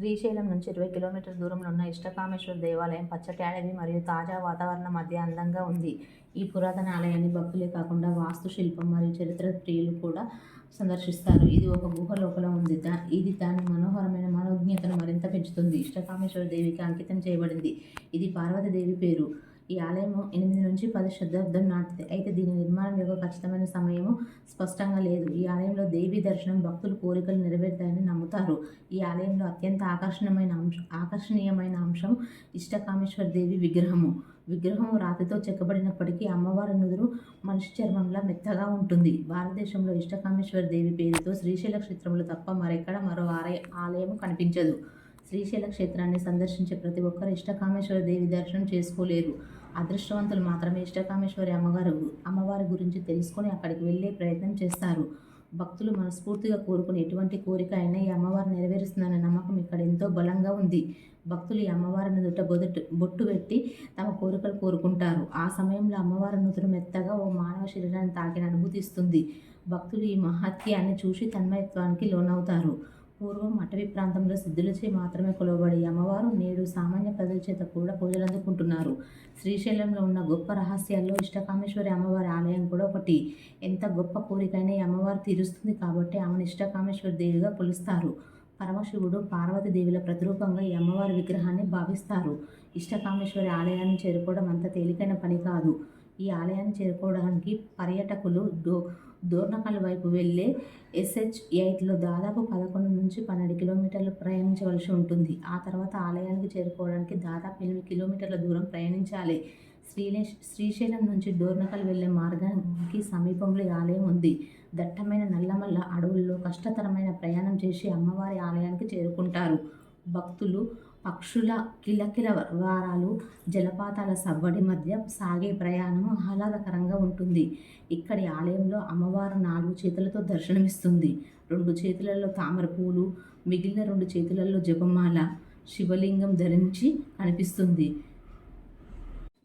శ్రీశైలం నుంచి ఇరవై కిలోమీటర్ల దూరంలో ఉన్న ఇష్టకామేశ్వర దేవాలయం పచ్చటి అడవి మరియు తాజా వాతావరణం మధ్య అందంగా ఉంది. ఈ పురాతన ఆలయాన్ని భక్తులే కాకుండా వాస్తుశిల్పం మరియు చరిత్ర ప్రియులు కూడా సందర్శిస్తారు. ఇది ఒక గుహ లోపల ఉంది. దా ఇది దాని మనోహరమైన మనోజ్ఞతను మరింత పెంచుతుంది. ఇష్టకామేశ్వర దేవికి అంకితం చేయబడింది. ఇది పార్వతీదేవి పేరు. ఈ ఆలయం ఎనిమిది నుంచి పది శతాబ్దం నాటిది. అయితే దీని నిర్మాణం యొక్క ఖచ్చితమైన సమయము స్పష్టంగా లేదు. ఈ ఆలయంలో దేవి దర్శనం భక్తులు కోరికలు నెరవేరుతాయని నమ్ముతారు. ఈ ఆలయంలో అత్యంత ఆకర్షణమైన అంశం ఆకర్షణీయమైన అంశం ఇష్టకామేశ్వర దేవి విగ్రహము. విగ్రహం రాతితో చెక్కబడినప్పటికీ అమ్మవారి నుదురు మనిషి చర్మంలా మెత్తగా ఉంటుంది. భారతదేశంలో ఇష్టకామేశ్వర దేవి పేరుతో శ్రీశైల క్షేత్రంలో తప్ప మరెక్కడ మరో ఆలయ ఆలయం కనిపించదు. శ్రీశైల క్షేత్రాన్ని సందర్శించే ప్రతి ఒక్కరు ఇష్టకామేశ్వర దేవి దర్శనం చేసుకోలేరు. అదృష్టవంతులు మాత్రమే ఇష్టకామేశ్వరి అమ్మగారు అమ్మవారి గురించి తెలుసుకొని అక్కడికి వెళ్ళే ప్రయత్నం చేస్తారు. భక్తులు మనస్ఫూర్తిగా కోరుకునే ఎటువంటి కోరిక అయినా ఈ అమ్మవారు నెరవేరుస్తుందనే నమ్మకం ఇక్కడ ఎంతో బలంగా ఉంది. భక్తులు ఈ అమ్మవారిని దుట్ట బొదుట బొట్టు పెట్టి తమ కోరికలు కోరుకుంటారు. ఆ సమయంలో అమ్మవారి నుదురు మెత్తగా ఓ మానవ శరీరాన్ని తాకిన అనుభూతిస్తుంది భక్తులు ఈ మహత్యాన్ని చూసి తన్మయత్వానికి లోనవుతారు. పూర్వం అటవీ ప్రాంతంలో సిద్ధులచే మాత్రమే కొలవబడి అమ్మవారు నేడు సామాన్య ప్రజల చేత కూడా పూజలు అందుకుంటున్నారు. శ్రీశైలంలో ఉన్న గొప్ప రహస్యాల్లో ఇష్టకామేశ్వరి అమ్మవారి ఆలయం కూడా ఒకటి. ఎంత గొప్ప కోరికైనా ఈ అమ్మవారు తీరుస్తుంది కాబట్టి ఆమెను ఇష్టకామేశ్వరి దేవిగా కొలుస్తారు. పరమశివుడు పార్వతీదేవిల ప్రతిరూపంగా ఈ అమ్మవారి విగ్రహాన్ని భావిస్తారు. ఇష్టకామేశ్వరి ఆలయాన్ని చేరుకోవడం అంత తేలికైన పని కాదు. ఈ ఆలయాన్ని చేరుకోవడానికి పర్యాటకులు దో దోర్నకల్ వైపు వెళ్ళే ఎస్హెచ్ ఎయిట్లో దాదాపు పదకొండు నుంచి పన్నెండు కిలోమీటర్లు ప్రయాణించవలసి ఉంటుంది. ఆ తర్వాత ఆలయానికి చేరుకోవడానికి దాదాపు ఎనిమిది కిలోమీటర్ల దూరం ప్రయాణించాలి. శ్రీలే శ్రీశైలం నుంచి డోర్నకల్ వెళ్ళే మార్గానికి సమీపంలో ఈ ఆలయం ఉంది. దట్టమైన నల్లమల్ల అడవుల్లో కష్టతరమైన ప్రయాణం చేసి అమ్మవారి ఆలయానికి చేరుకుంటారు. భక్తులు పక్షుల కిలకిల వారాలు జలపాతాల సవ్వడి మధ్య సాగే ప్రయాణం ఆహ్లాదకరంగా ఉంటుంది. ఇక్కడి ఆలయంలో అమ్మవారు నాలుగు చేతులతో దర్శనమిస్తుంది. రెండు చేతులలో తామర పూలు మిగిలిన రెండు చేతులలో జపమాల శివలింగం ధరించి కనిపిస్తుంది.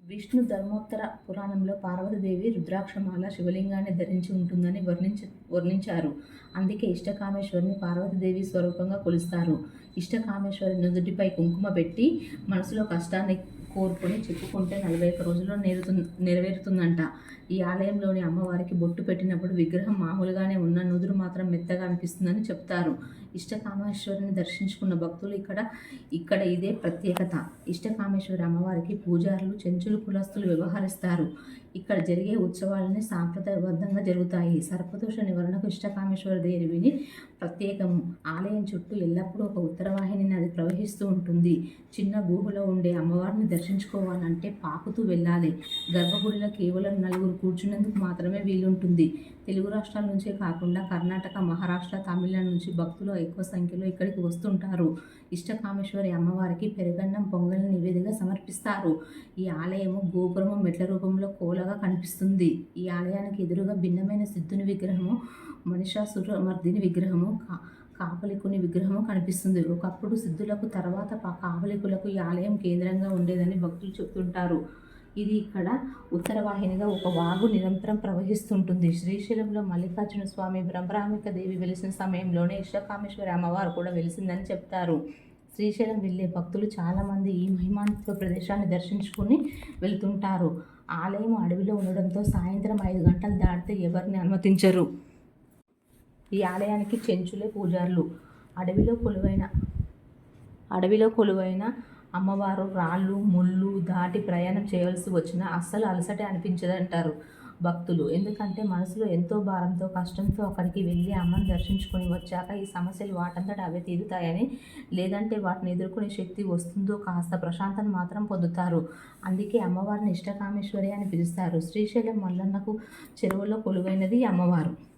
విష్ణు ధర్మోత్తర పురాణంలో పార్వతీదేవి రుద్రాక్షమాల శివలింగాన్ని ధరించి ఉంటుందని వర్ణించ వర్ణించారు. అందుకే ఇష్టకామేశ్వరిని పార్వతీదేవి స్వరూపంగా కొలుస్తారు. ఇష్టకామేశ్వరి నుదుటిపై కుంకుమ పెట్టి మనసులో కష్టాన్ని కోరుకొని చెప్పుకుంటే నలభై ఒక్క రోజుల్లో నెరుతు నెరవేరుతుందంట. ఈ ఆలయంలోని అమ్మవారికి బొట్టు పెట్టినప్పుడు విగ్రహం మామూలుగానే ఉన్న నుదురు మాత్రం మెత్తగా అనిపిస్తుందని చెప్తారు. ఇష్టకామేశ్వరిని దర్శించుకున్న భక్తులు ఇక్కడ ఇక్కడ ఇదే ప్రత్యేకత. ఇష్టకామేశ్వరి అమ్మవారికి పూజారులు చెంచులు కులస్తులు వ్యవహరిస్తారు. ఇక్కడ జరిగే ఉత్సవాలని సాంప్రదాయబద్ధంగా జరుగుతాయి. సర్పదోష నివారణకు ఇష్టకామేశ్వర దేవిని ప్రత్యేకం ఆలయం చుట్టూ ఎల్లప్పుడూ ఒక ఉత్తరవాహిని నది ప్రవహిస్తూ ఉంటుంది. చిన్న గుహలో ఉండే అమ్మవారిని దర్శించుకోవాలంటే పాకుతూ వెళ్ళాలి. గర్భగుడిలో కేవలం నలుగురు కూర్చునేందుకు మాత్రమే వీలుంటుంది. తెలుగు రాష్ట్రాల నుంచే కాకుండా కర్ణాటక మహారాష్ట్ర తమిళనాడు నుంచి భక్తులు ఎక్కువ సంఖ్యలో ఇక్కడికి వస్తుంటారు. ఇష్టకామేశ్వరి అమ్మవారికి పెరుగన్నం పొంగల్ నివేదిక సమర్పిస్తారు. ఈ ఆలయము గోపురము మెట్ల రూపంలో కోలగా కనిపిస్తుంది. ఈ ఆలయానికి ఎదురుగా భిన్నమైన సిద్ధుని విగ్రహము మనిషాసుర మర్దిని విగ్రహము కా కాపలికుని విగ్రహము కనిపిస్తుంది. ఒకప్పుడు సిద్ధులకు తర్వాత కాపలికులకు ఈ ఆలయం కేంద్రంగా ఉండేదని భక్తులు చెప్తుంటారు ఇది ఇక్కడ ఉత్తర వాహినిగా ఒక వాగు నిరంతరం ప్రవహిస్తుంటుంది. శ్రీశైలంలో మల్లికార్జున స్వామి బ్రహ్మరామిక దేవి వెలిసిన సమయంలోనే ఇష్టకామేశ్వరి అమ్మవారు కూడా వెలిసిందని చెప్తారు. శ్రీశైలం వెళ్ళే భక్తులు చాలామంది ఈ మహిమాన్విత ప్రదేశాన్ని దర్శించుకుని వెళ్తుంటారు. ఆలయం అడవిలో ఉండడంతో సాయంత్రం ఐదు గంటలు దాటితే ఎవరిని అనుమతించరు. ఈ ఆలయానికి చెంచులే పూజారులు. అడవిలో కొలువైన అడవిలో కొలువైన అమ్మవారు రాళ్ళు ముళ్ళు దాటి ప్రయాణం చేయవలసి వచ్చినా అస్సలు అలసట అనిపించదంటారు. భక్తులు. ఎందుకంటే మనసులో ఎంతో భారంతో కష్టంతో అక్కడికి వెళ్ళి అమ్మను దర్శించుకొని వచ్చాక ఈ సమస్యలు వాటంతట అవే తీరుతాయని లేదంటే వాటిని ఎదుర్కొనే శక్తి వస్తుందో కాస్త ప్రశాంతను మాత్రం పొందుతారు. అందుకే అమ్మవారిని ఇష్టకామేశ్వరి అని పిలుస్తారు. శ్రీశైలం మల్లన్నకు చెరువులో కొలువైనది అమ్మవారు.